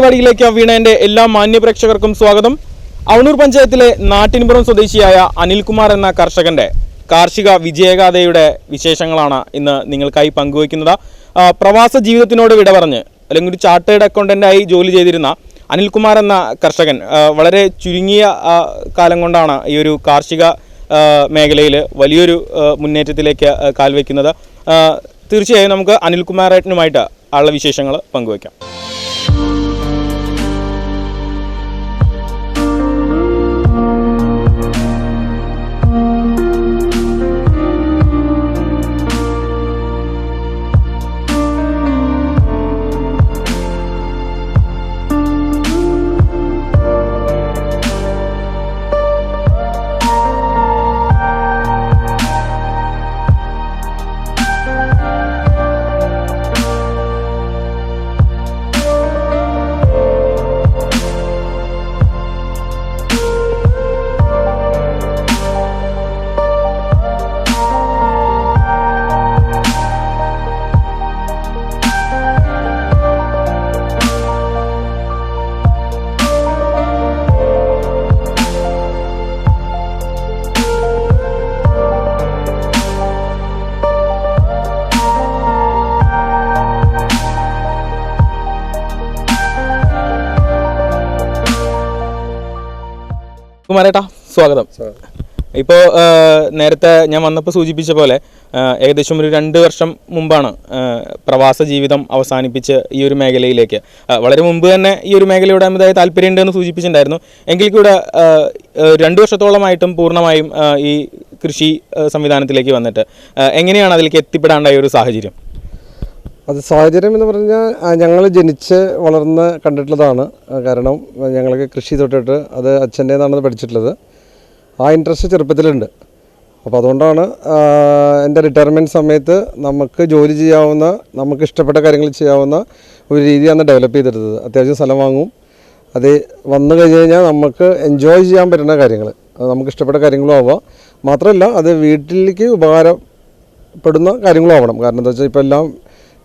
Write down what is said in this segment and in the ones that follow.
പരിപാടിയിലേക്ക് വീണേന്റെ എല്ലാ മാന്യപ്രേക്ഷകർക്കും സ്വാഗതം. അവണൂർ പഞ്ചായത്തിലെ നാട്ടിൻപുറം സ്വദേശിയായ അനിൽകുമാർ എന്ന കർഷകന്റെ കാർഷിക വിജയഗാഥയുടെ വിശേഷങ്ങളാണ് ഇന്ന് നിങ്ങൾക്കായി പങ്കുവയ്ക്കുന്നത്. പ്രവാസ ജീവിതത്തിനോട് വിട പറഞ്ഞ് അല്ലെങ്കിൽ ഒരു ചാർട്ടേഡ് അക്കൗണ്ടന്റായി ജോലി ചെയ്തിരുന്ന അനിൽകുമാർ എന്ന കർഷകൻ വളരെ ചുരുങ്ങിയ കാലം കൊണ്ടാണ് ഈ ഒരു കാർഷിക മേഖലയിൽ വലിയൊരു മുന്നേറ്റത്തിലേക്ക് കാൽവെക്കുന്നത്. തീർച്ചയായും നമുക്ക് അനിൽകുമാറേട്ടനുമായിട്ട് ഉള്ള വിശേഷങ്ങൾ പങ്കുവയ്ക്കാം. കുമാരേട്ടാ സ്വാഗതം. ഇപ്പോൾ നേരത്തെ ഞാൻ വന്നപ്പോൾ സൂചിപ്പിച്ച പോലെ ഏകദേശം ഒരു രണ്ട് വർഷം മുമ്പാണ് പ്രവാസ ജീവിതം അവസാനിപ്പിച്ച് ഈ ഒരു മേഖലയിലേക്ക്. വളരെ മുമ്പ് തന്നെ ഈ ഒരു മേഖലയുടെ അമിതായ താല്പര്യമുണ്ടെന്ന് സൂചിപ്പിച്ചിട്ടുണ്ടായിരുന്നു. എങ്കിൽ കൂടെ രണ്ട് വർഷത്തോളമായിട്ടും പൂർണമായും ഈ കൃഷി സംവിധാനത്തിലേക്ക് വന്നിട്ട് എങ്ങനെയാണ് അതിലേക്ക് എത്തിപ്പെടാണ്ടായ ഒരു സാഹചര്യം? അത് സാഹചര്യം എന്ന് പറഞ്ഞാൽ ഞങ്ങൾ ജനിച്ച് വളർന്ന് കണ്ടിട്ടുള്ളതാണ്. കാരണം ഞങ്ങൾക്ക് കൃഷി തൊട്ടിട്ട് അത് അച്ഛന്റേതാണെന്ന് പഠിച്ചിട്ടുള്ളത്. ആ ഇൻട്രസ്റ്റ് ചെറുപ്പത്തിലുണ്ട്. അപ്പോൾ അതുകൊണ്ടാണ് എന്റെ റിട്ടയർമെന്റ് സമയത്ത് നമുക്ക് ജോലി ചെയ്യാവുന്ന നമുക്ക് ഇഷ്ടപ്പെട്ട കാര്യങ്ങൾ ചെയ്യാവുന്ന ഒരു രീതിയാണ് ഡെവലപ്പ് ചെയ്തെടുത്തത് അത്യാവശ്യം സ്ഥലം വാങ്ങും. അത് വന്നു കഴിഞ്ഞ് കഴിഞ്ഞാൽ നമുക്ക് എൻജോയ് ചെയ്യാൻ പറ്റുന്ന കാര്യങ്ങൾ. നമുക്ക് ഇഷ്ടപ്പെട്ട കാര്യങ്ങളും ആവാം. മാത്രമല്ല അത് വീട്ടിലേക്ക് ഉപകാരപ്പെടുന്ന കാര്യങ്ങളും ആവണം. കാരണം എന്താ വെച്ചാൽ ഇപ്പോൾ എല്ലാം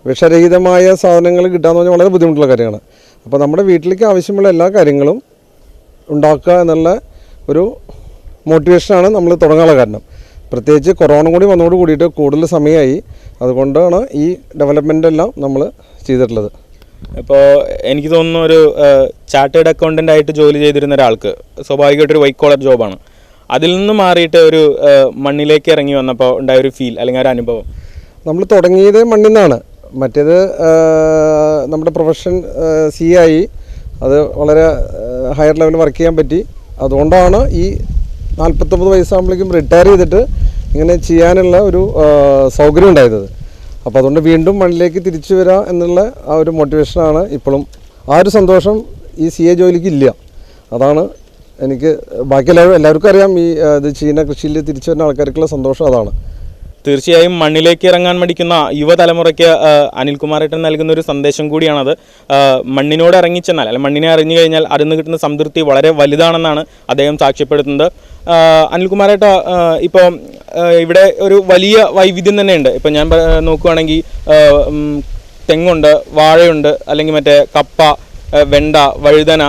വിഷരഹിതമായ സാധനങ്ങൾ കിട്ടാന്ന് പറഞ്ഞാൽ വളരെ ബുദ്ധിമുട്ടുള്ള കാര്യമാണ്. അപ്പോൾ നമ്മുടെ വീട്ടിലേക്ക് ആവശ്യമുള്ള എല്ലാ കാര്യങ്ങളും ഉണ്ടാക്കുക എന്നുള്ള ഒരു മോട്ടിവേഷനാണ് നമ്മൾ തുടങ്ങാനുള്ള കാരണം. പ്രത്യേകിച്ച് കൊറോണ കൂടി വന്നതോട് കൂടിയിട്ട് കൂടുതൽ സമയമായി. അതുകൊണ്ടാണ് ഈ ഡെവലപ്മെന്റ് എല്ലാം നമ്മൾ ചെയ്തിട്ടുള്ളത്. ഇപ്പോൾ എനിക്ക് തോന്നുന്നു ഒരു ചാർട്ടേഡ് അക്കൗണ്ടന്റ് ആയിട്ട് ജോലി ചെയ്തിരുന്ന ഒരാൾക്ക് സ്വാഭാവികമായിട്ടൊരു വൈറ്റ് കോളർ ജോബാണ് അതിൽ നിന്ന് മാറിയിട്ട് ഒരു മണ്ണിലേക്ക് ഇറങ്ങി വന്നപ്പോൾ ഉണ്ടായ ഒരു ഫീൽ അല്ലെങ്കിൽ ഒരു അനുഭവം. നമ്മൾ തുടങ്ങിയത് മണ്ണിൽ നിന്നാണ്. മറ്റേത് നമ്മുടെ പ്രൊഫഷൻ സി ആയി അത് വളരെ ഹയർ ലെവൽ വർക്ക് ചെയ്യാൻ പറ്റി. അതുകൊണ്ടാണ് ഈ നാൽപ്പത്തൊമ്പത് വയസ്സാകുമ്പോഴേക്കും റിട്ടയർ ചെയ്തിട്ട് ഇങ്ങനെ ചെയ്യാനുള്ള ഒരു സൗകര്യം ഉണ്ടായത്. അപ്പോൾ അതുകൊണ്ട് വീണ്ടും മണ്ണിലേക്ക് തിരിച്ചു വരാം എന്നുള്ള ആ ഒരു മോട്ടിവേഷനാണ് ഇപ്പോഴും. ആ ഒരു സന്തോഷം ഈ സി എ ജോലിക്ക് ഇല്ല. അതാണ് എനിക്ക് ബാക്കി എല്ലാവരും എല്ലാവർക്കും അറിയാം ഈ ഇത് ചെയ്യുന്ന കൃഷിയിൽ തിരിച്ചു വരുന്ന ആൾക്കാർക്കുള്ള സന്തോഷം അതാണ്. തീർച്ചയായും മണ്ണിലേക്ക് ഇറങ്ങാൻ മടിക്കുന്ന യുവതലമുറയ്ക്ക് അനിൽകുമാറേട്ടൻ നൽകുന്ന ഒരു സന്ദേശം കൂടിയാണത്. മണ്ണിനോട് ഇറങ്ങിച്ചെന്നാൽ അല്ലെങ്കിൽ മണ്ണിനെ അറിഞ്ഞു കഴിഞ്ഞാൽ നിന്ന് കിട്ടുന്ന സംതൃപ്തി വളരെ വലുതാണെന്നാണ് അദ്ദേഹം സാക്ഷ്യപ്പെടുത്തുന്നത്. അനിൽകുമാറേട്ട ഇപ്പോൾ ഇവിടെ ഒരു വലിയ വൈവിധ്യം തന്നെയുണ്ട്. ഇപ്പം ഞാൻ നോക്കുകയാണെങ്കിൽ തെങ്ങുണ്ട് വാഴയുണ്ട് അല്ലെങ്കിൽ മറ്റേ കപ്പ വെണ്ട വഴുതന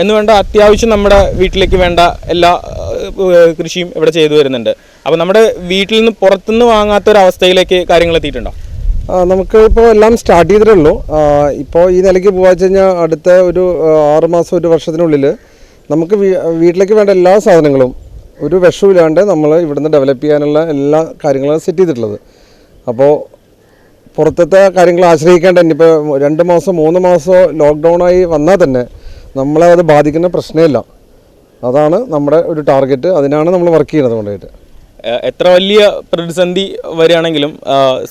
എന്ന് വേണ്ട അത്യാവശ്യം നമ്മുടെ വീട്ടിലേക്ക് വേണ്ട എല്ലാ കൃഷിയും ഇവിടെ ചെയ്തു വരുന്നുണ്ട്. അപ്പോൾ നമ്മുടെ വീട്ടിൽ നിന്ന് പുറത്തുനിന്ന് വാങ്ങാത്ത ഒരു അവസ്ഥയിലേക്ക് കാര്യങ്ങൾ എത്തിയിട്ടുണ്ടോ? നമുക്ക് ഇപ്പോൾ എല്ലാം സ്റ്റാർട്ട് ചെയ്തിട്ടേ ഉള്ളൂ. ഇപ്പോൾ ഈ നിലയ്ക്ക് പോകാ വെച്ച് കഴിഞ്ഞാൽ അടുത്ത ഒരു ആറ് മാസം ഒരു വർഷത്തിനുള്ളിൽ നമുക്ക് വീട്ടിലേക്ക് വേണ്ട എല്ലാ സാധനങ്ങളും ഒരു വിഷമില്ലാണ്ട് നമ്മൾ ഇവിടുന്ന് ഡെവലപ്പ് ചെയ്യാനുള്ള എല്ലാ കാര്യങ്ങളും സെറ്റ് ചെയ്തിട്ടുള്ളത്. അപ്പോൾ പുറത്തത്തെ കാര്യങ്ങൾ ആശ്രയിക്കേണ്ട ഇനിയിപ്പോൾ രണ്ട് മാസം മൂന്ന് മാസമോ ലോക്ക്ഡൗണായി വന്നാൽ തന്നെ നമ്മളെ അത് ബാധിക്കുന്ന പ്രശ്നമില്ല. അതാണ് നമ്മുടെ ഒരു ടാർഗറ്റ് അതിനാണ് നമ്മൾ വർക്ക് ചെയ്യുന്നത് കൊണ്ടായിട്ട് എത്ര വലിയ പ്രതിസന്ധി വരികയാണെങ്കിലും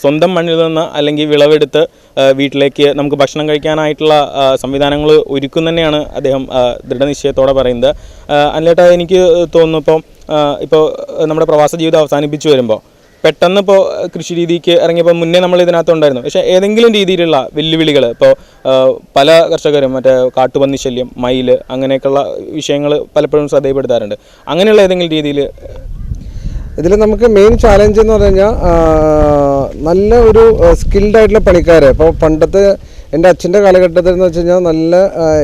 സ്വന്തം മണ്ണിൽ നിന്ന് അല്ലെങ്കിൽ വിളവെടുത്ത് വീട്ടിലേക്ക് നമുക്ക് ഭക്ഷണം കഴിക്കാനായിട്ടുള്ള സംവിധാനങ്ങൾ ഒരുക്കും തന്നെയാണ് അദ്ദേഹം ദൃഢനിശ്ചയത്തോടെ പറയുന്നത്. അല്ലേട്ടാ എനിക്ക് തോന്നുന്നു ഇപ്പോൾ ഇപ്പോൾ നമ്മുടെ പ്രവാസ ജീവിതം അവസാനിപ്പിച്ചു വരുമ്പോൾ പെട്ടെന്ന് ഇപ്പോൾ കൃഷി രീതിക്ക് ഇറങ്ങിയപ്പോൾ മുന്നേ നമ്മൾ ഇതിനകത്തുണ്ടായിരുന്നു പക്ഷേ ഏതെങ്കിലും രീതിയിലുള്ള വെല്ലുവിളികൾ ഇപ്പോൾ പല കർഷകരും മറ്റേ കാട്ടുപന്നി ശല്യം മയിൽ അങ്ങനെയൊക്കെയുള്ള വിഷയങ്ങൾ പലപ്പോഴും ശ്രദ്ധയിൽപ്പെടുത്താറുണ്ട്. അങ്ങനെയുള്ള ഏതെങ്കിലും രീതിയിൽ ഇതിൽ നമുക്ക് മെയിൻ ചാലഞ്ച് എന്ന് പറഞ്ഞു കഴിഞ്ഞാൽ നല്ല ഒരു സ്കിൽഡ് ആയിട്ടുള്ള പണിക്കാരെ. ഇപ്പോൾ പണ്ടത്തെ എന്റെ അച്ഛന്റെ കാലഘട്ടത്തിൽ എന്ന് വെച്ച് കഴിഞ്ഞാൽ നല്ല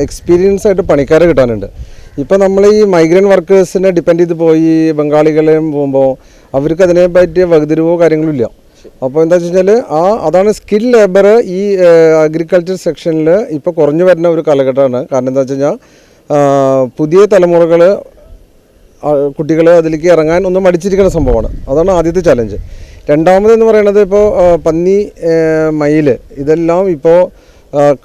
എക്സ്പീരിയൻസ് ആയിട്ട് പണിക്കാരെ കിട്ടാനുണ്ട്. ഇപ്പോൾ നമ്മൾ ഈ മൈഗ്രന്റ് വർക്കേഴ്സിനെ ഡിപ്പെൻഡ് ചെയ്ത് പോയി ബംഗാളികളെയും പോകുമ്പോൾ അവർക്ക് അതിനെ പറ്റിയ വകുതിരിവോ കാര്യങ്ങളും ഇല്ല. അപ്പോൾ എന്താ വെച്ച് കഴിഞ്ഞാൽ ആ അതാണ് സ്കിൽ ലേബർ ഈ അഗ്രികൾച്ചർ സെക്ഷനിൽ ഇപ്പോൾ കുറഞ്ഞു വരുന്ന ഒരു കാലഘട്ടമാണ്. കാരണം എന്താ വെച്ച് കഴിഞ്ഞാൽ പുതിയ തലമുറകൾ കുട്ടികൾ അതിലേക്ക് ഇറങ്ങാൻ ഒന്ന് മടിച്ചിരിക്കുന്ന സംഭവമാണ്. അതാണ് ആദ്യത്തെ ചലഞ്ച് രണ്ടാമതെന്ന് പറയുന്നത് ഇപ്പോൾ പന്നി മയിൽ ഇതെല്ലാം ഇപ്പോൾ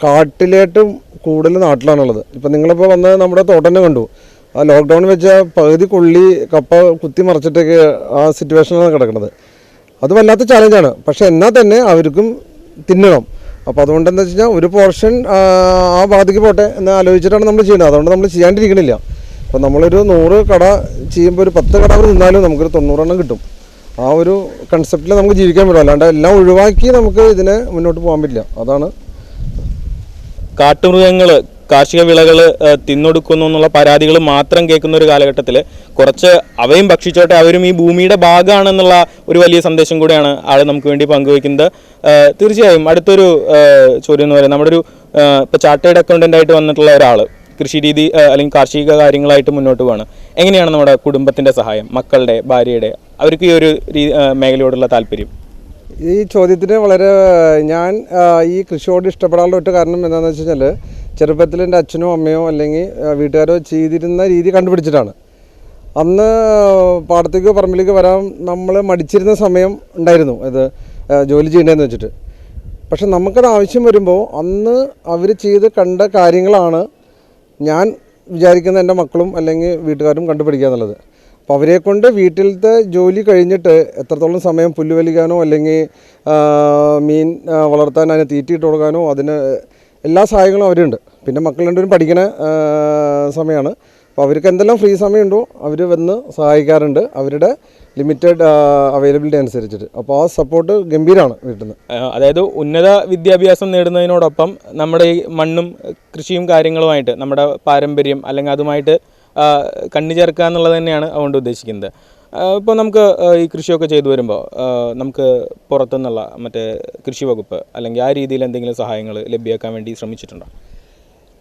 കാട്ടിലേട്ടും കൂടുതൽ നാട്ടിലാണുള്ളത്. ഇപ്പം നിങ്ങളിപ്പോൾ വന്ന് നമ്മുടെ തോട്ടം തന്നെ കണ്ടു. ആ ലോക്ക്ഡൗൺ വെച്ച പകുതി കൊള്ളി കപ്പ കുത്തി മറിച്ചിട്ടൊക്കെ ആ സിറ്റുവേഷനിലാണ് കിടക്കുന്നത്. അത് വല്ലാത്ത ചാലഞ്ചാണ് പക്ഷേ എന്നാൽ തന്നെ അവർക്കും തിന്നണം. അപ്പോൾ അതുകൊണ്ട് എന്താ വെച്ച് കഴിഞ്ഞാൽ ഒരു പോർഷൻ ആ ബാധിക്ക് പോട്ടെ എന്ന് ആലോചിച്ചിട്ടാണ് നമ്മൾ ചെയ്യുന്നത്. അതുകൊണ്ട് നമ്മൾ ചെയ്യാണ്ടിരിക്കണില്ല. അപ്പോൾ നമ്മളൊരു നൂറ് കട ചെയ്യുമ്പോൾ ഒരു പത്ത് കട നിന്നാലും നമുക്കൊരു തൊണ്ണൂറെണ്ണം കിട്ടും. ആ ഒരു കൺസെപ്റ്റിൽ നമുക്ക് ജീവിക്കാൻ പറ്റും. അല്ലാണ്ട് എല്ലാം ഒഴിവാക്കി നമുക്ക് ഇതിനെ മുന്നോട്ട് പോകാൻ പറ്റില്ല. അതാണ് കാട്ടുമൃഗങ്ങൾ കാർഷിക വിളകൾ തിന്നൊടുക്കുന്നു എന്നുള്ള പരാതികൾ മാത്രം കേൾക്കുന്ന ഒരു കാലഘട്ടത്തിൽ കുറച്ച് അവയും ഭക്ഷിച്ചോട്ടെ അവരും ഈ ഭൂമിയുടെ ഭാഗമാണെന്നുള്ള ഒരു വലിയ സന്ദേശം കൂടിയാണ് ആൾ നമുക്ക് വേണ്ടി പങ്കുവയ്ക്കുന്നത്. തീർച്ചയായും അടുത്തൊരു ചോദ്യം എന്ന് പറയുന്നത് നമ്മുടെ ഒരു ഇപ്പോൾ ചാർട്ടേഡ് അക്കൗണ്ടന്റ് ആയിട്ട് വന്നിട്ടുള്ള ഒരാൾ കൃഷി രീതി അല്ലെങ്കിൽ കാർഷിക കാര്യങ്ങളായിട്ട് മുന്നോട്ട് പോകണം എങ്ങനെയാണ് നമ്മുടെ കുടുംബത്തിന്റെ സഹായം മക്കളുടെ ഭാര്യയുടെ അവർക്ക് ഈ ഒരു മേഖലയോടുള്ള താല്പര്യം? ഈ ചോദ്യത്തിന് വളരെ ഞാൻ ഈ കൃഷിയോട് ഇഷ്ടപ്പെടാനുള്ള ഒരു കാരണം എന്താണെന്ന് വെച്ച് കഴിഞ്ഞാൽ ചെറുപ്പത്തിൽ എന്റെ അച്ഛനോ അമ്മയോ അല്ലെങ്കിൽ വീട്ടുകാരോ ചെയ്തിരുന്ന രീതി കണ്ടുപിടിച്ചിട്ടാണ്. അന്ന് പാടത്തേക്കോ പറമ്പിലേക്കോ വരാൻ നമ്മൾ മടിച്ചിരുന്ന സമയം ഉണ്ടായിരുന്നു. ഇത് ജോലി ചെയ്യേണ്ടതെന്ന് വെച്ചിട്ട്. പക്ഷെ നമുക്കത് ആവശ്യം വരുമ്പോൾ അന്ന് അവർ ചെയ്ത് കണ്ട കാര്യങ്ങളാണ് ഞാൻ വിചാരിക്കുന്ന എന്റെ മക്കളും അല്ലെങ്കിൽ വീട്ടുകാരും കണ്ടുപിടിക്കുക എന്നുള്ളത്. അപ്പോൾ അവരെ കൊണ്ട് വീട്ടിലത്തെ ജോലി കഴിഞ്ഞിട്ട് എത്രത്തോളം സമയം പുല്ലുവലിക്കാനോ അല്ലെങ്കിൽ മീൻ വളർത്താൻ അതിനെ തീറ്റിയിട്ട് കൊടുക്കാനോ അതിന് എല്ലാ സഹായങ്ങളും അവരുണ്ട്. പിന്നെ മക്കൾ രണ്ടുപേരും പഠിക്കുന്ന സമയമാണ് അപ്പോൾ അവർക്ക് എന്തെല്ലാം ഫ്രീ സമയമുണ്ടോ അവർ വന്ന് സഹായിക്കാറുണ്ട്. അവരുടെ ലിമിറ്റഡ് അവൈലബിലിറ്റി അനുസരിച്ചിട്ട്. അപ്പോൾ ആ സപ്പോർട്ട് ഗംഭീരമാണ് വീട്ടിൽ നിന്ന് അതായത് ഉന്നത വിദ്യാഭ്യാസം നേടുന്നതിനോടൊപ്പം നമ്മുടെ ഈ മണ്ണും കൃഷിയും കാര്യങ്ങളുമായിട്ട് നമ്മുടെ പാരമ്പര്യം അല്ലെങ്കിൽ അതുമായിട്ട് കണ്ണു ചേർക്കുക എന്നുള്ളത് തന്നെയാണ് അതുകൊണ്ട് ഉദ്ദേശിക്കുന്നത്. ഇപ്പോൾ നമുക്ക് ഈ കൃഷിയൊക്കെ ചെയ്തു വരുമ്പോൾ നമുക്ക് പുറത്തുനിന്നുള്ള മറ്റേ കൃഷി വകുപ്പ് അല്ലെങ്കിൽ ആ രീതിയിൽ എന്തെങ്കിലും സഹായങ്ങൾ ലഭ്യമാക്കാൻ വേണ്ടി ശ്രമിച്ചിട്ടുണ്ടോ?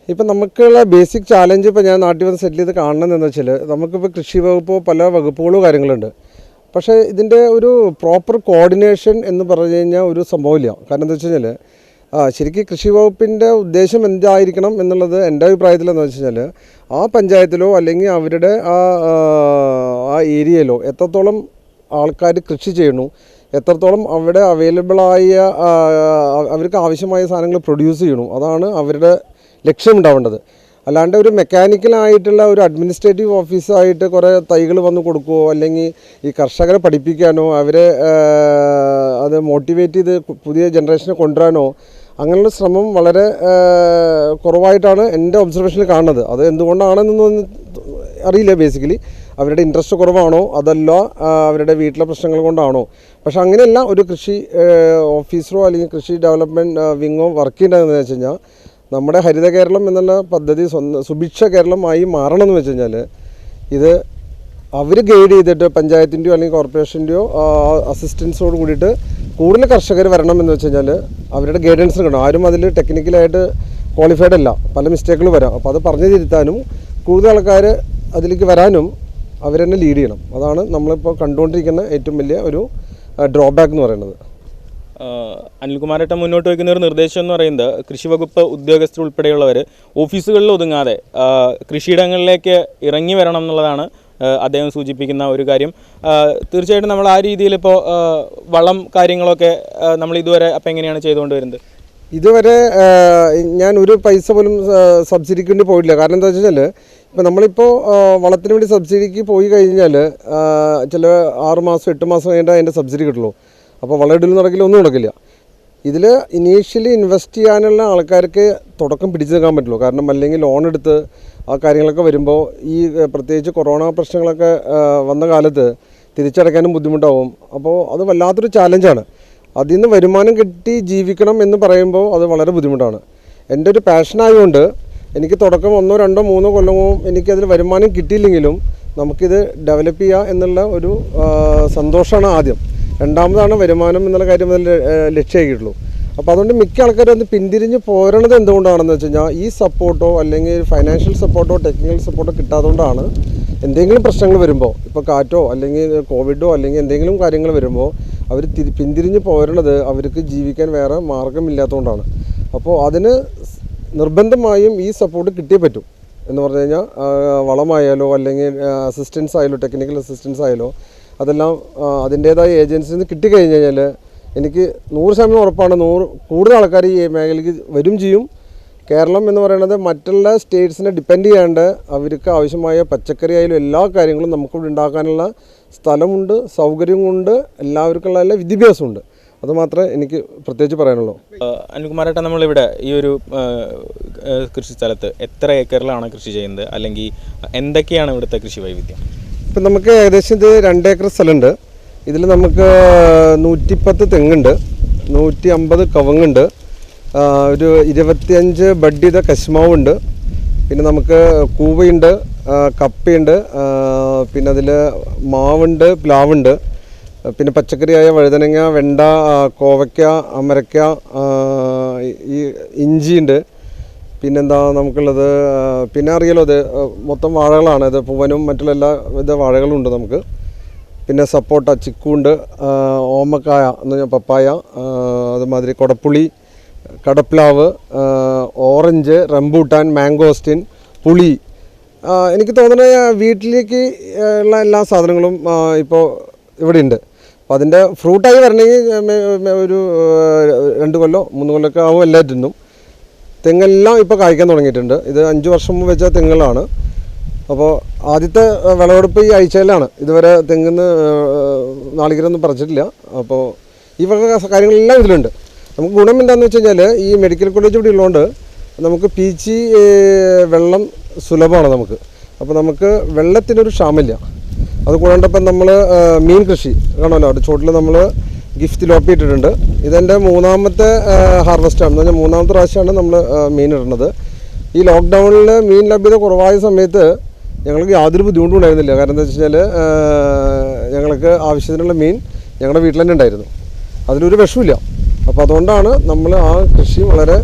ഇപ്പം നമുക്കുള്ള ബേസിക് ചാലഞ്ച് ഇപ്പോൾ ഞാൻ നാട്ടിൽ വന്ന് സെറ്റിൽ ചെയ്ത് കാണണമെന്ന് വെച്ചാൽ നമുക്കിപ്പോൾ കൃഷി വകുപ്പോ പല വകുപ്പുകളോ കാര്യങ്ങളുണ്ട്. പക്ഷേ ഇതിന്റെ ഒരു പ്രോപ്പർ കോർഡിനേഷൻ എന്ന് പറഞ്ഞു കഴിഞ്ഞാൽ ഒരു സംഭവമില്ല കാരണം എന്താ വെച്ച് കഴിഞ്ഞാൽ ആ ശരിക്കും കൃഷി വകുപ്പിന്റെ ഉദ്ദേശം എന്തായിരിക്കണം എന്നുള്ളത് എന്റെ അഭിപ്രായത്തിൽ എന്ന് വെച്ച് കഴിഞ്ഞാൽ ആ പഞ്ചായത്തിലോ അല്ലെങ്കിൽ അവരുടെ ആ ആ, ഏരിയയിലോ എത്രത്തോളം ആൾക്കാർ കൃഷി ചെയ്യണു എത്രത്തോളം അവിടെ അവൈലബിളായ അവർക്ക് ആവശ്യമായ സാധനങ്ങൾ പ്രൊഡ്യൂസ് ചെയ്യണു അതാണ് അവരുടെ ലക്ഷ്യം ലക്ഷ്യമുണ്ടാവേണ്ടത് അല്ലാണ്ട് ഒരു മെക്കാനിക്കലായിട്ടുള്ള ഒരു അഡ്മിനിസ്ട്രേറ്റീവ് ഓഫീസായിട്ട് കുറേ തൈകൾ വന്ന് കൊടുക്കുകയോ അല്ലെങ്കിൽ ഈ കർഷകരെ പഠിപ്പിക്കാനോ അവരെ അത് മോട്ടിവേറ്റ് ചെയ്ത് പുതിയ ജനറേഷനെ കൊണ്ടുവരാനോ അങ്ങനെയുള്ള ശ്രമം വളരെ കുറവായിട്ടാണ് എന്റെ ഒബ്സർവേഷനിൽ കാണുന്നത്. അത് എന്തുകൊണ്ടാണെന്നൊന്നും അറിയില്ല ബേസിക്കലി അവരുടെ ഇൻട്രസ്റ്റ് കുറവാണോ? അതല്ല അവരുടെ വീട്ടിലെ പ്രശ്നങ്ങൾ കൊണ്ടാണോ? പക്ഷെ അങ്ങനെയല്ല ഒരു കൃഷി ഓഫീസറോ അല്ലെങ്കിൽ കൃഷി ഡെവലപ്മെന്റ് വിങ്ങോ വർക്ക് ചെയ്യേണ്ടതെന്ന് വെച്ച് കഴിഞ്ഞാൽ നമ്മുടെ ഹരിത കേരളം എന്നുള്ള പദ്ധതി സ്വന്തം സുഭിക്ഷ കേരളമായി മാറണം എന്ന് വെച്ച് കഴിഞ്ഞാൽ ഇത് അവർ ഗൈഡ് ചെയ്തിട്ട് പഞ്ചായത്തിന്റെയോ അല്ലെങ്കിൽ കോർപ്പറേഷന്റെയോ അസിസ്റ്റൻസോട് കൂടിയിട്ട് കൂടുതൽ കർഷകർ വരണം എന്ന് വെച്ച് കഴിഞ്ഞാൽ അവരുടെ ഗൈഡൻസ് കിട്ടണം. ആരും അതിൽ ടെക്നിക്കലായിട്ട് ക്വാളിഫൈഡ് അല്ല. പല മിസ്റ്റേക്കുകൾ വരാം. അപ്പോൾ അത് പറഞ്ഞു തിരുത്താനും കൂടുതൽ ആൾക്കാർ അതിലേക്ക് വരാനും അവരെന്നെ ലീഡ് ചെയ്യണം. അതാണ് നമ്മളിപ്പോൾ കണ്ടുകൊണ്ടിരിക്കുന്ന ഏറ്റവും വലിയ ഒരു ഡ്രോബാക്ക് എന്ന് പറയുന്നത്. അനിൽകുമാരേട്ടൻ മുന്നോട്ട് വയ്ക്കുന്ന ഒരു നിർദ്ദേശം എന്ന് പറയുന്നത് കൃഷി വകുപ്പ് ഉദ്യോഗസ്ഥർ ഉൾപ്പെടെയുള്ളവർ ഓഫീസുകളിൽ ഒതുങ്ങാതെ കൃഷിയിടങ്ങളിലേക്ക് ഇറങ്ങി വരണം എന്നുള്ളതാണ് അദ്ദേഹം സൂചിപ്പിക്കുന്ന ഒരു കാര്യം. തീർച്ചയായിട്ടും നമ്മൾ ആ രീതിയിൽ ഇപ്പോൾ വളം കാര്യങ്ങളൊക്കെ നമ്മൾ ഇതുവരെ അപ്പം എങ്ങനെയാണ് ചെയ്തുകൊണ്ട് വരുന്നത്? ഇതുവരെ ഞാൻ ഒരു പൈസ പോലും സബ്സിഡിക്കേണ്ടി സബ്സിഡിക്ക് വേണ്ടി പോയിട്ടില്ല. കാരണം എന്താ വെച്ചാൽ കഴിഞ്ഞാൽ ഇപ്പം നമ്മളിപ്പോൾ വളത്തിന് വേണ്ടി സബ്സിഡിക്ക് പോയി കഴിഞ്ഞാൽ ചില ആറ് മാസം എട്ട് മാസം കഴിഞ്ഞാൽ അതിന്റെ സബ്സിഡി കിട്ടുള്ളൂ. അപ്പോൾ വളമിടലും നടക്കില്ല ഒന്നും നടക്കില്ല. ഇതിൽ ഇനീഷ്യലി ഇൻവെസ്റ്റ് ചെയ്യാനുള്ള ആൾക്കാർക്ക് തുടക്കം പിടിച്ചു നിൽക്കാൻ പറ്റുള്ളൂ. കാരണം അല്ലെങ്കിൽ ലോൺ എടുത്ത് ആ കാര്യങ്ങളൊക്കെ വരുമ്പോൾ ഈ പ്രത്യേകിച്ച് കൊറോണ പ്രശ്നങ്ങളൊക്കെ വന്ന കാലത്ത് തിരിച്ചടയ്ക്കാനും ബുദ്ധിമുട്ടാവും. അപ്പോൾ അത് വല്ലാത്തൊരു ചാലഞ്ചാണ്. അതിൽ നിന്ന് വരുമാനം കിട്ടി ജീവിക്കണം എന്ന് പറയുമ്പോൾ അത് വളരെ ബുദ്ധിമുട്ടാണ്. എന്റെ ഒരു പാഷനായതുകൊണ്ട് എനിക്ക് തുടക്കം ഒന്നോ രണ്ടോ മൂന്നോ കൊല്ലമോ എനിക്കതിൽ വരുമാനം കിട്ടിയില്ലെങ്കിലും നമുക്കിത് ഡെവലപ്പ് ചെയ്യുക എന്നുള്ള ഒരു സന്തോഷമാണ് ആദ്യം. രണ്ടാമതാണ് വരുമാനം എന്നുള്ള കാര്യം അതിൽ ലക്ഷ്യമാക്കിയിട്ടുള്ളൂ. അപ്പോൾ അതുകൊണ്ട് മിക്ക ആൾക്കാരും അത് പിന്തിരിഞ്ഞ് പോരണത് എന്തുകൊണ്ടാണെന്ന് വെച്ച് കഴിഞ്ഞാൽ ഈ സപ്പോർട്ടോ അല്ലെങ്കിൽ ഫൈനാൻഷ്യൽ സപ്പോർട്ടോ ടെക്നിക്കൽ സപ്പോർട്ടോ കിട്ടാത്തതുകൊണ്ടാണ് എന്തെങ്കിലും പ്രശ്നങ്ങൾ വരുമ്പോൾ ഇപ്പോൾ കാറ്റോ അല്ലെങ്കിൽ കോവിഡോ അല്ലെങ്കിൽ എന്തെങ്കിലും കാര്യങ്ങൾ വരുമ്പോൾ അവർ തിരി പിന്തിരിഞ്ഞ് പോരണത് അവർക്ക് ജീവിക്കാൻ വേറെ മാർഗമില്ലാത്തതുകൊണ്ടാണ് അപ്പോൾ അതിന് നിർബന്ധമായും ഈ സപ്പോർട്ട് കിട്ടിയേ പറ്റും എന്ന് പറഞ്ഞു കഴിഞ്ഞാൽ വളമായാലോ അല്ലെങ്കിൽ അസിസ്റ്റൻസ് ആയാലോ ടെക്നിക്കൽ അസിസ്റ്റൻസ് ആയാലോ അതെല്ലാം അതിന്റേതായ ഏജൻസിയിൽ നിന്ന് കിട്ടിക്കഴിഞ്ഞ് കഴിഞ്ഞാൽ എനിക്ക് നൂറ് ശതമാനം ഉറപ്പാണ് നൂറ് കൂടുതൽ ആൾക്കാർ ഈ മേഖലയ്ക്ക് വരും ചെയ്യും. കേരളം എന്ന് പറയുന്നത് മറ്റുള്ള സ്റ്റേറ്റ്സിനെ ഡിപ്പെൻഡ് ചെയ്യാണ്ട് അവർക്ക് ആവശ്യമായ പച്ചക്കറി ആയാലും എല്ലാ കാര്യങ്ങളും നമുക്കിവിടെ ഉണ്ടാക്കാനുള്ള സ്ഥലമുണ്ട് സൗകര്യമുണ്ട് എല്ലാവർക്കുള്ള എല്ലാ വിദ്യാഭ്യാസമുണ്ട്. അത് മാത്രമേ എനിക്ക് പ്രത്യേകിച്ച് പറയാനുള്ളൂ. അനുകുമാരേട്ട നമ്മളിവിടെ ഈ ഒരു കൃഷി സ്ഥലത്ത് എത്ര ഏക്കറിലാണ് കൃഷി ചെയ്യുന്നത്? അല്ലെങ്കിൽ എന്തൊക്കെയാണ് ഇവിടുത്തെ കൃഷി വൈവിധ്യം ഇപ്പം നമുക്ക് ഏകദേശം ഇത് രണ്ട് ഏക്കർ സ്ഥലമുണ്ട്. ഇതിൽ നമുക്ക് നൂറ്റിപ്പത്ത് തെങ്ങുണ്ട്. നൂറ്റി അമ്പത് കവങ്ങുണ്ട് ഒരു ഇരുപത്തിയഞ്ച് ബഡ് ചെയ്ത കശുമാവുണ്ട്. പിന്നെ നമുക്ക് കൂവയുണ്ട് കപ്പയുണ്ട് പിന്നെ അതിൽ മാവുണ്ട് പ്ലാവുണ്ട്. പിന്നെ പച്ചക്കറിയായ വഴുതനങ്ങ വെണ്ട കോവയ്ക്ക അമരയ്ക്ക ആ, ഈ ഇഞ്ചിയുണ്ട്. പിന്നെന്താ നമുക്കുള്ളത് പിന്നെ അറിയാലോ അത് മൊത്തം വാഴകളാണ്. ഇത് പൂവനും മറ്റുള്ള എല്ലാ വിധ വാഴകളും ഉണ്ട് നമുക്ക്. പിന്നെ സപ്പോട്ട ചിക്കുണ്ട് ഓമക്കായ എന്ന് പറഞ്ഞാൽ പപ്പായ അതുമാതിരി കൊടപ്പുളി കടപ്ലാവ് ഓറഞ്ച് റംബൂട്ടാൻ മാംഗോസ്റ്റിൻ പുളി. എനിക്ക് തോന്നുന്നത് വീട്ടിലേക്ക് ഉള്ള എല്ലാ സാധനങ്ങളും ഇപ്പോൾ ഇവിടെ ഉണ്ട്. അപ്പോൾ അതിന്റെ ഫ്രൂട്ടായി വരണമെങ്കിൽ ഒരു രണ്ട് കൊല്ലോ മൂന്ന് കൊല്ലമൊക്കെ ആവും എല്ലാറ്റിനും. തെങ്ങെല്ലാം ഇപ്പോൾ കായ്ക്കാൻ തുടങ്ങിയിട്ടുണ്ട്. ഇത് അഞ്ച് വർഷം മുമ്പ് വെച്ച തെങ്ങുകളാണ്. അപ്പോൾ ആദ്യത്തെ വിളവെടുപ്പ് ഈ ആഴ്ചയിലാണ്. ഇതുവരെ തെങ്ങിന്ന് നാളികരൊന്നും പറിച്ചിട്ടില്ല. അപ്പോൾ ഈ വക കാര്യങ്ങളെല്ലാം ഇതിലുണ്ട്. നമുക്ക് ഗുണം എന്താണെന്ന് വെച്ച് കഴിഞ്ഞാൽ ഈ മെഡിക്കൽ കോളേജ് ഇവിടെ ഉള്ളതുകൊണ്ട് നമുക്ക് പി ജി വെള്ളം സുലഭമാണ് നമുക്ക്. അപ്പോൾ നമുക്ക് വെള്ളത്തിനൊരു ക്ഷാമില്ല അത് കൂടാണ്ട് ഇപ്പം നമ്മൾ മീൻ കൃഷി കാണുമല്ലോ? അവിടെ ചോട്ടിൽ നമ്മൾ ഗിഫ്റ്റ് ലോപ്പി ഇട്ടിട്ടുണ്ട്. ഇതെന്റെ മൂന്നാമത്തെ ഹാർവസ്റ്റാണ് എന്ന് പറഞ്ഞാൽ മൂന്നാമത്തെ പ്രാവശ്യമാണ് നമ്മൾ മീൻ ഇടുന്നത് ഈ ലോക്ക്ഡൗണിൽ മീൻ ലഭ്യത കുറവായ സമയത്ത് ഞങ്ങൾക്ക് യാതൊരു ബുദ്ധിമുട്ടും ഉണ്ടായിരുന്നില്ല. കാരണം എന്താ വെച്ച് കഴിഞ്ഞാൽ ഞങ്ങൾക്ക് ആവശ്യത്തിനുള്ള മീൻ ഞങ്ങളുടെ വീട്ടിൽ തന്നെ ഉണ്ടായിരുന്നു. അതിലൊരു വിഷമില്ല അപ്പോൾ അതുകൊണ്ടാണ് നമ്മൾ ആ കൃഷി വളരെ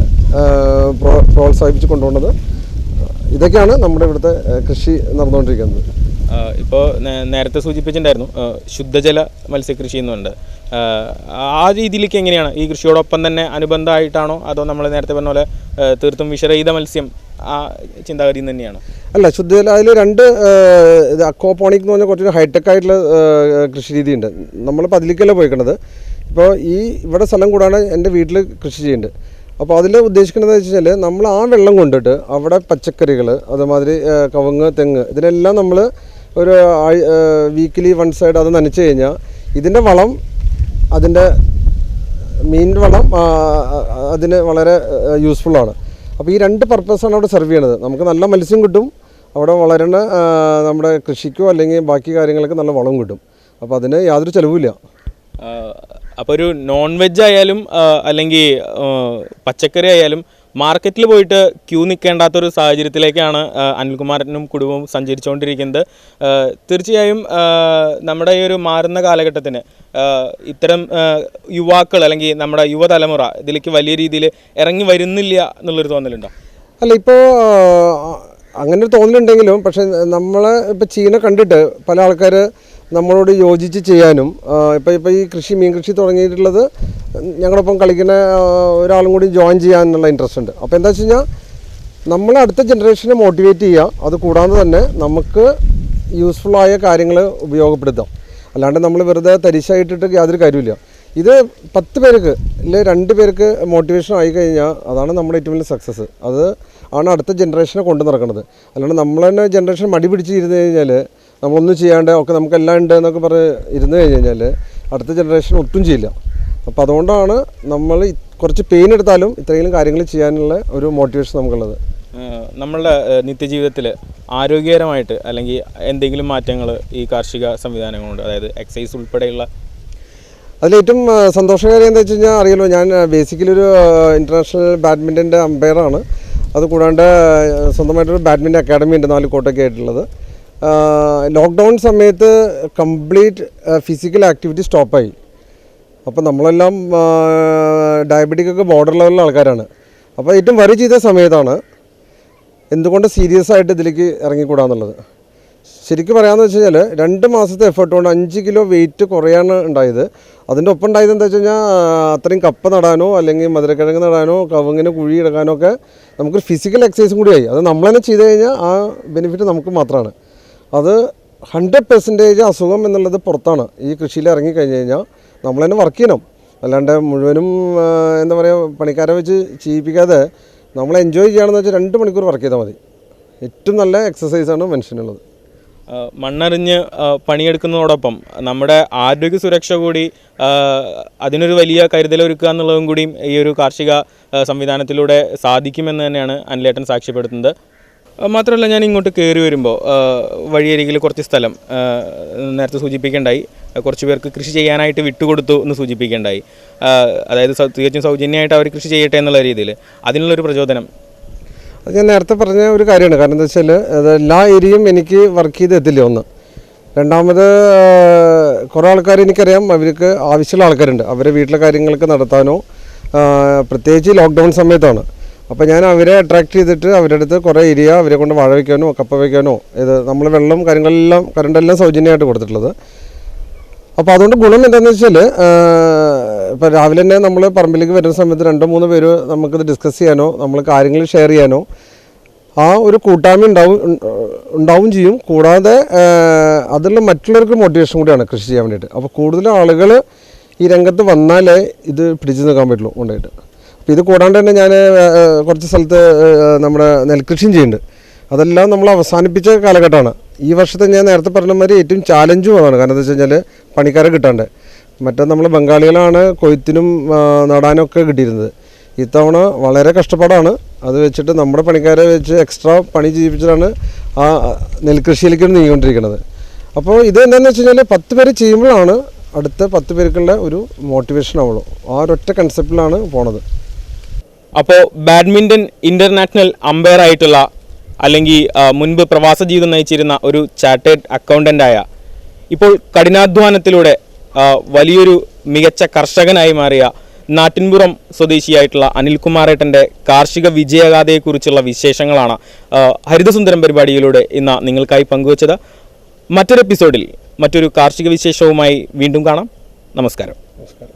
പ്രോത്സാഹിപ്പിച്ച് കൊണ്ടുപോകുന്നത്. ഇതൊക്കെയാണ് നമ്മുടെ ഇവിടുത്തെ കൃഷി നടന്നുകൊണ്ടിരിക്കുന്നത്. ഇപ്പോൾ നേരത്തെ സൂചിപ്പിച്ചിട്ടുണ്ടായിരുന്നു ശുദ്ധജല മത്സ്യകൃഷി എന്നുണ്ട്. ആ രീതിയിലേക്ക് എങ്ങനെയാണ് ഈ കൃഷിയോടൊപ്പം തന്നെ അനുബന്ധമായിട്ടാണോ അതോ നമ്മൾ നേരത്തെ പറഞ്ഞ പോലെ തീർത്തും വിഷരഹിത മത്സ്യം ആ ചിന്താഗതി തന്നെയാണ്? അല്ല ശുദ്ധജല അതിൽ രണ്ട് അക്വാപോണിക് എന്ന് പറഞ്ഞാൽ കുറച്ചൊരു ഹൈടെക് ആയിട്ടുള്ള കൃഷി രീതിയുണ്ട്. നമ്മളിപ്പോൾ അതിലേക്കല്ല പോയിക്കണത്? ഇപ്പോൾ ഈ ഇവിടെ സ്ഥലം കൂടാണ് എന്റെ വീട്ടിൽ കൃഷി ചെയ്യുന്നുണ്ട്. അപ്പോൾ അതിൽ ഉദ്ദേശിക്കുന്നത് വെച്ച് കഴിഞ്ഞാൽ നമ്മൾ ആ വെള്ളം കൊണ്ടിട്ട് അവിടെ പച്ചക്കറികൾ അതുമാതിരി കവുങ്ങ് തെങ്ങ് ഇതിനെല്ലാം നമ്മൾ ഒരു വീക്കിലി വൺ സൈഡ് അത് നനച്ചു കഴിഞ്ഞാൽ ഇതിന്റെ വളം അതിന്റെ മീൻ വളം അതിന് വളരെ യൂസ്ഫുള്ളാണ് അപ്പോൾ ഈ രണ്ട് പർപ്പസാണ് അവിടെ സെർവ് ചെയ്യണത്. നമുക്ക് നല്ല മത്സ്യം കിട്ടും അവിടെ വളരണ നമ്മുടെ കൃഷിക്കോ അല്ലെങ്കിൽ ബാക്കി കാര്യങ്ങൾക്ക് നല്ല വളം കിട്ടും. അപ്പോൾ അതിന് യാതൊരു ചിലവുമില്ല. അപ്പോൾ ഒരു നോൺ വെജ് ആയാലും അല്ലെങ്കിൽ പച്ചക്കറി ആയാലും മാർക്കറ്റിൽ പോയിട്ട് ക്യൂ നിൽക്കേണ്ടാത്തൊരു സാഹചര്യത്തിലേക്കാണ് അനിൽകുമാറിനും കുടുംബവും സഞ്ചരിച്ചുകൊണ്ടിരിക്കുന്നത്. തീർച്ചയായും നമ്മുടെ ഈ ഒരു മാറുന്ന കാലഘട്ടത്തിന് ഇത്തരം യുവാക്കൾ അല്ലെങ്കിൽ നമ്മുടെ യുവതലമുറ ഇതിലേക്ക് വലിയ രീതിയിൽ ഇറങ്ങി വരുന്നില്ല എന്നുള്ളൊരു തോന്നലുണ്ടോ? അല്ല ഇപ്പോൾ അങ്ങനെ ഒരു തോന്നലുണ്ടെങ്കിലും പക്ഷേ നമ്മൾ ഇപ്പോൾ ചീന കണ്ടിട്ട് പല ആൾക്കാർ നമ്മളോട് യോജിച്ച് ചെയ്യാനും ഇപ്പോൾ ഇപ്പോൾ ഈ കൃഷി മീൻ കൃഷി തുടങ്ങിയിട്ടുള്ളത് ഞങ്ങളൊപ്പം കളിക്കുന്ന ഒരാളും കൂടി ജോയിൻ ചെയ്യാനുള്ള ഇൻട്രസ്റ്റ് ഉണ്ട്. അപ്പോൾ എന്താ വെച്ച് കഴിഞ്ഞാൽ നമ്മൾ അടുത്ത ജനറേഷനെ മോട്ടിവേറ്റ് ചെയ്യുക. അത് കൂടാതെ തന്നെ നമുക്ക് യൂസ്ഫുള്ളായ കാര്യങ്ങൾ ഉപയോഗപ്പെടുത്താം അല്ലാണ്ട് നമ്മൾ വെറുതെ തരിശായിട്ടിട്ട് യാതൊരു കാര്യമില്ല ഇത് പത്ത് പേർക്ക് ഇല്ലെ രണ്ട് പേർക്ക് മോട്ടിവേഷൻ ആയി കഴിഞ്ഞാൽ അതാണ് നമ്മുടെ ഏറ്റവും വലിയ സക്സസ് അത് ആണ് അടുത്ത ജനറേഷനെ കൊണ്ടു നടക്കുന്നത് അല്ലാണ്ട് നമ്മൾ തന്നെ ജനറേഷൻ മടി പിടിച്ച് ഇരുന്ന് കഴിഞ്ഞാൽ നമ്മളൊന്നും ചെയ്യാണ്ട് ഒക്കെ നമുക്കെല്ലാം ഉണ്ട് എന്നൊക്കെ പറഞ്ഞ് ഇരുന്ന് കഴിഞ്ഞ് കഴിഞ്ഞാൽ അടുത്ത ജനറേഷൻ ഒട്ടും ചെയ്യില്ല. അപ്പോൾ അതുകൊണ്ടാണ് നമ്മൾ കുറച്ച് പെയിൻ എടുത്താലും ഇത്രയും കാര്യങ്ങൾ ചെയ്യാനുള്ള ഒരു മോട്ടിവേഷൻ നമുക്കുള്ളത്. നമ്മളുടെ നിത്യജീവിതത്തിൽ ആരോഗ്യകരമായിട്ട് അല്ലെങ്കിൽ എന്തെങ്കിലും മാറ്റങ്ങൾ ഈ കാർഷിക സംവിധാനം കൊണ്ട് അതായത് എക്സസൈസ് ഉൾപ്പെടെയുള്ള? അതിലേറ്റവും സന്തോഷകാര്യം എന്താ വെച്ച് കഴിഞ്ഞാൽ അറിയാലോ ഞാൻ ബേസിക്കലി ഒരു ഇന്റർനാഷണൽ ബാഡ്മിന്റന്റെ അമ്പയറാണ് അത് കൂടാണ്ട് ആ, സ്വന്തമായിട്ടൊരു ബാഡ്മിന്റൺ അക്കാഡമി ഉണ്ട് നാല് കോട്ടൊക്കെ ആയിട്ടുള്ളത്. ലോക്ക്ഡൗൺ സമയത്ത് കംപ്ലീറ്റ് ഫിസിക്കൽ ആക്ടിവിറ്റി സ്റ്റോപ്പായി അപ്പോൾ നമ്മളെല്ലാം ഡയബറ്റിക് ഒക്കെ ബോർഡർ ലെവലിലെ ആൾക്കാരാണ്. അപ്പോൾ ഏറ്റവും വരി ചെയ്ത സമയത്താണ് എന്തുകൊണ്ട് സീരിയസ് ആയിട്ട് ഇതിലേക്ക് ഇറങ്ങിക്കൂടാന്നുള്ളത്. ശരിക്കും പറയാമെന്ന് വെച്ച് കഴിഞ്ഞാൽ രണ്ട് മാസത്തെ എഫേർട്ട് കൊണ്ട് അഞ്ച് കിലോ വെയിറ്റ് കുറയാണ് ഉണ്ടായത്. അതിന്റെ ഒപ്പം ഉണ്ടായത് എന്താ വെച്ച് കഴിഞ്ഞാൽ അത്രയും കപ്പ നടാനോ അല്ലെങ്കിൽ മധുരക്കിഴങ്ങ് നടാനോ കവുങ്ങിന് കുഴി ഇടക്കാനോ ഒക്കെ നമുക്കൊരു ഫിസിക്കൽ എക്സസൈസും ആയി. അത് നമ്മൾ തന്നെ ചെയ്ത് കഴിഞ്ഞാൽ ആ ബെനിഫിറ്റ് നമുക്ക് മാത്രമാണ് അത് ഹൺഡ്രഡ് പെർസെന്റേജ് അസുഖം എന്നുള്ളത് പുറത്താണ്. ഈ കൃഷിയിൽ ഇറങ്ങി കഴിഞ്ഞ് കഴിഞ്ഞാൽ നമ്മൾ തന്നെ വർക്ക് ചെയ്യണം. അല്ലാണ്ട് മുഴുവനും എന്താ പറയുക പണിക്കാരെ വെച്ച് ചെയ്യിപ്പിക്കാതെ നമ്മൾ എൻജോയ് ചെയ്യുകയാണെന്ന് വെച്ചാൽ രണ്ട് മണിക്കൂർ വർക്ക് ചെയ്താൽ മതി. ഏറ്റവും നല്ല എക്സസൈസാണ് മനുഷ്യനുള്ളത്. മണ്ണറിഞ്ഞ് പണിയെടുക്കുന്നതോടൊപ്പം നമ്മുടെ ആരോഗ്യ സുരക്ഷ കൂടി അതിനൊരു വലിയ കരുതൽ ഒരുക്കുക എന്നുള്ളതും കൂടിയും ഈ ഒരു കാർഷിക സംവിധാനത്തിലൂടെ സാധിക്കുമെന്ന് തന്നെയാണ് അനിലേട്ടൻ സാക്ഷ്യപ്പെടുത്തുന്നത്. മാത്രമല്ല ഞാൻ ഇങ്ങോട്ട് കയറി വരുമ്പോൾ വഴിയരികിൽ കുറച്ച് സ്ഥലം നേരത്തെ സൂചിപ്പിക്കേണ്ടായി. കുറച്ച് പേർക്ക് കൃഷി ചെയ്യാനായിട്ട് വിട്ടുകൊടുത്തു എന്ന് സൂചിപ്പിക്കേണ്ടായി. അതായത് തീർച്ചയായും സൗജന്യമായിട്ട് അവർ കൃഷി ചെയ്യട്ടെ എന്നുള്ള രീതിയിൽ അതിനുള്ളൊരു പ്രചോദനം. അത് ഞാൻ നേരത്തെ പറഞ്ഞ ഒരു കാര്യമാണ്. കാരണം എന്താ വെച്ചാൽ എല്ലാ ഏരിയയും എനിക്ക് വർക്ക് ചെയ്ത് എത്തില്ല ഒന്ന്. രണ്ടാമത് കുറേ ആൾക്കാർ എനിക്കറിയാം. അവർക്ക് ആവശ്യമുള്ള ആൾക്കാരുണ്ട്. അവരെ വീട്ടിലെ കാര്യങ്ങൾക്ക് നടത്താനോ പ്രത്യേകിച്ച് ലോക്ക്ഡൗൺ സമയത്താണ്. അപ്പോൾ ഞാൻ അവരെ അട്രാക്ട് ചെയ്തിട്ട് അവരുടെ അടുത്ത് കുറേ ഏരിയ അവരെ കൊണ്ട് വാഴ വയ്ക്കാനോ കപ്പ വയ്ക്കാനോ ഇത് നമ്മൾ വെള്ളം കാര്യങ്ങളെല്ലാം കറണ്ടെല്ലാം സൗജന്യമായിട്ട് കൊടുത്തിട്ടുള്ളത്. അപ്പോൾ അതുകൊണ്ട് ഗുണം എന്താണെന്ന് വെച്ചാൽ ഇപ്പോൾ രാവിലെ തന്നെ നമ്മൾ പറമ്പിലേക്ക് വരുന്ന സമയത്ത് രണ്ടോ മൂന്നോ പേര് നമുക്കിത് ഡിസ്കസ് ചെയ്യാനോ നമ്മൾ കാര്യങ്ങൾ ഷെയർ ചെയ്യാനോ ആ ഒരു കൂട്ടായ്മ ഉണ്ടാവും ഉണ്ടാവും ചെയ്യും. കൂടാതെ അതിലുള്ള മറ്റുള്ളവർക്ക് മോട്ടിവേഷൻ കൂടിയാണ് കൃഷി ചെയ്യാൻ വേണ്ടിയിട്ട്. അപ്പോൾ കൂടുതൽ ആളുകൾ ഈ രംഗത്ത് വന്നാലേ ഇത് പിടിച്ചു നിൽക്കാൻ പറ്റുള്ളൂ കൊണ്ടായിട്ട് അപ്പോൾ ഇത് കൂടാണ്ട് തന്നെ ഞാൻ കുറച്ച് സ്ഥലത്ത് നമ്മുടെ നെൽകൃഷിയും ചെയ്യുന്നുണ്ട്. അതെല്ലാം നമ്മൾ അവസാനിപ്പിച്ച കാലഘട്ടമാണ്. ഈ വർഷത്തെ ഞാൻ നേരത്തെ പറഞ്ഞ മാതിരി ഏറ്റവും ചാലഞ്ചും അതാണ് കാരണം എന്താ വെച്ച് കഴിഞ്ഞാൽ പണിക്കാരെ കിട്ടാണ്ട്. മറ്റേ നമ്മൾ ബംഗാളികളാണ് കൊയ്ത്തിനും നടാനും ഒക്കെ കിട്ടിയിരുന്നത്. ഇത്തവണ വളരെ കഷ്ടപ്പാടാണ്. അത് വെച്ചിട്ട് നമ്മുടെ പണിക്കാരെ വെച്ച് എക്സ്ട്രാ പണി ചെയ്യിപ്പിച്ചിട്ടാണ് ആ നെൽകൃഷിയിലേക്ക് നീങ്ങിക്കൊണ്ടിരിക്കുന്നത്. അപ്പോൾ ഇത് എന്താണെന്ന് വെച്ച് കഴിഞ്ഞാൽ പത്ത് പേര് ചെയ്യുമ്പോഴാണ് അടുത്ത പത്ത് പേർക്കുള്ള ഒരു മോട്ടിവേഷൻ ആവുള്ളൂ. ആ ഒരൊറ്റ കൺസെപ്റ്റിലാണ് പോണത്. അപ്പോൾ ബാഡ്മിന്റൺ ഇന്റർനാഷണൽ അമ്പയർ ആയിട്ടുള്ള അല്ലെങ്കിൽ മുൻപ് പ്രവാസ ജീവിതം നയിച്ചിരുന്ന ഒരു ചാർട്ടേഡ് അക്കൗണ്ടന്റായ ഇപ്പോൾ കഠിനാധ്വാനത്തിലൂടെ വലിയൊരു മികച്ച കർഷകനായി മാറിയ നാട്ടിൻപുറം സ്വദേശിയായിട്ടുള്ള അനിൽകുമാറേട്ടന്റെ കാർഷിക വിജയഗാഥയെക്കുറിച്ചുള്ള വിശേഷങ്ങളാണ് ഹരിതസുന്ദരം പരിപാടിയിലൂടെ ഇന്ന് നിങ്ങൾക്കായി പങ്കുവച്ചത്. മറ്റൊരു എപ്പിസോഡിൽ മറ്റൊരു കാർഷിക വിശേഷവുമായി വീണ്ടും കാണാം. നമസ്കാരം. നമസ്കാരം.